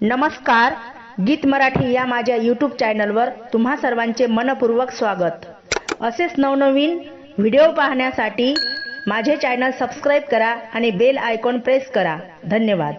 नमस्कार गीत मराठी या माझ्या यूट्यूब चॅनलवर तुम्हा सर्वांचे मनपूर्वक स्वागत. असेच नवनवीन व्हिडिओ पाहण्यासाठी माझे चॅनल सबस्क्राईब करा आणि बेल आयकॉन प्रेस करा. धन्यवाद.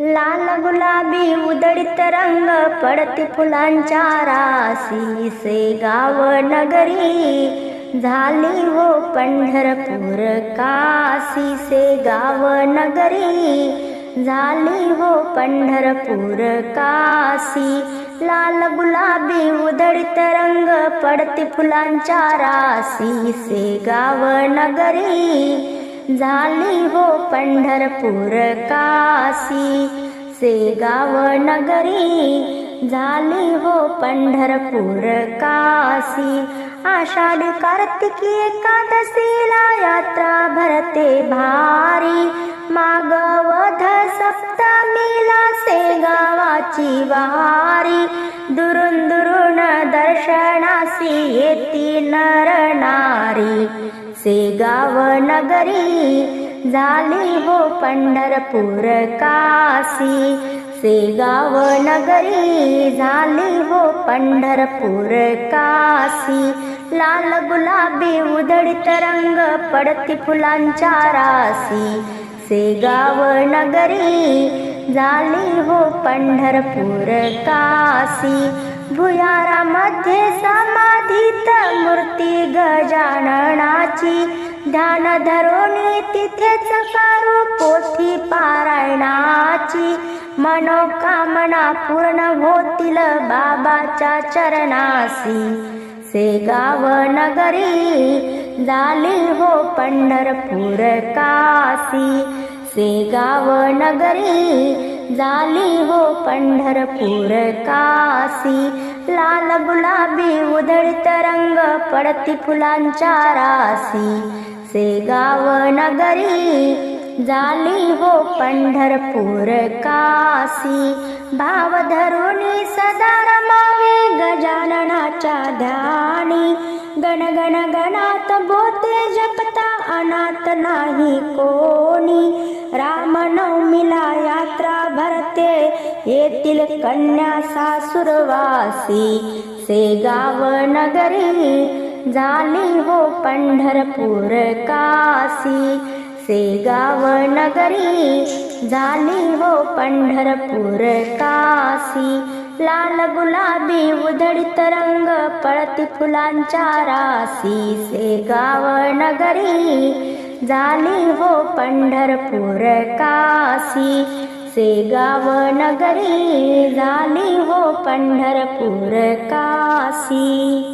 लाल गुलाबी उदडित रंग पडते फुलांच्या रासी से गाव नगरी. झाली हो पंढरपूर काशी से गाव नगरी. झाली हो पंढरपूर काशी. लाल गुलाबी उदडित रंग पडते फुलांच्या राशी. से गाव नगरी. झाली हो पंढरपूर काशी. से गाव नगरी. झाली हो पंढरपूर काशी. आषाढी कार्तिकी एकादशीला यात्रा भरते भारी. मागवध सप्तमीला से गावाची वारी. दुरून दुरून दर्शनासी येती नरनारी से गाव नगरी झाली हो पंढरपूर काशी. सेगाव नगरी झाली हो पंढरपूर काशी. लाल गुलाबी उधळीत रंग पडती फुलांच्या रासी से गाव नगरी झाली हो पंढरपूर काशी. भुयारामध्ये समाधीत मूर्ती गजाननाची. ध्यान धरून तिथेच कारू पोथी पारायणाची. मनोकामना पूर्ण होतील बाबाच्या चरणासी से गाव नगरी जालील हो पंढरपूर काशी. सेगाव नगरी जाली हो पंढरपूर काशी. लाल गुलाबी उधळीत रंग पडती फुलांच्या राशी. सेगाव नगरी जाली हो पंढरपूर काशी. भाव धरुणी सदा रमावे गजाननाच्या ध्यानी. गण गण गणात बोते जपता अनाथ नाही कोणी. रामनवमीला यात्रा भरते येतील कन्या सासुरवासी. से गाव नगरी झाली हो पंढरपूर काशी. सेगाव नगरी झाली हो पंढरपूर काशी. लाल गुलाबी उधळीत रंग पळती फुलांच्या राशी. सेगाव नगरी झाली हो पंढरपूर काशी. सेगाव नगरी झाली हो पंढरपूर काशी.